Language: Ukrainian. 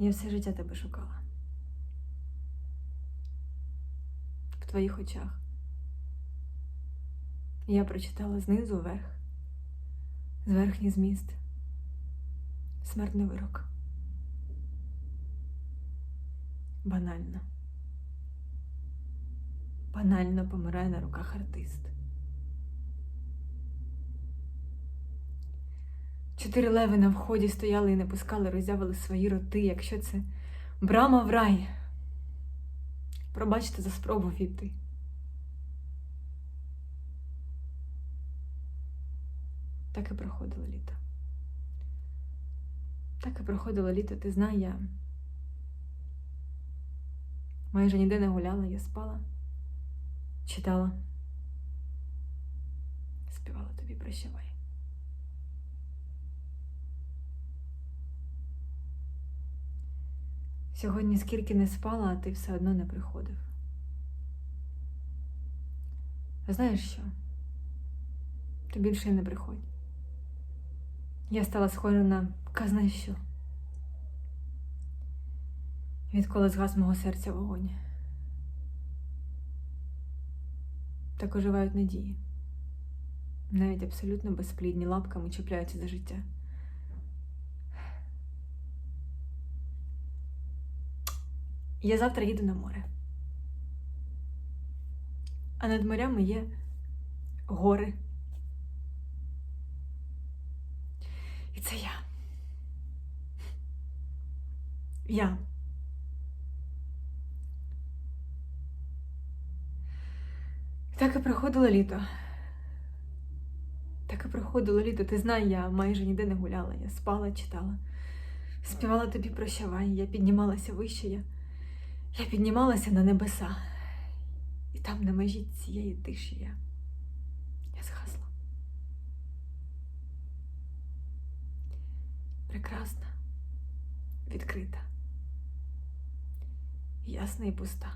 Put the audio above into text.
Я все життя тебе шукала. В твоїх очах. Я прочитала знизу вверх, зверхній зміст, смертний вирок. Банально. Банально помирає на руках артист. Чотири леви на вході стояли і не пускали, роззявили свої роти, якщо це брама в рай. Пробачте за спробу війти. Так і проходило літо. Так і проходило літо, ти знай, я майже ніде не гуляла, я спала, читала, співала тобі прощавай. Сьогодні скільки не спала, а ти все одно не приходив. А знаєш що? Ти більше не приходь. Я стала схожа на казна що. Відколи згас мого серця вогонь. Так оживають надії. Навіть абсолютно безплідні лапками чіпляються за життя. Я завтра їду на море. А над морями є гори. І це я. Я. Так і проходило літо. Так і проходило літо. Ти знай, я майже ніде не гуляла. Я спала, читала, співала тобі прощавай, я піднімалася вище. Я... Я піднімалася на небеса, і там на межі цієї тиші я, я згасла. Прекрасна, відкрита, ясна і пуста.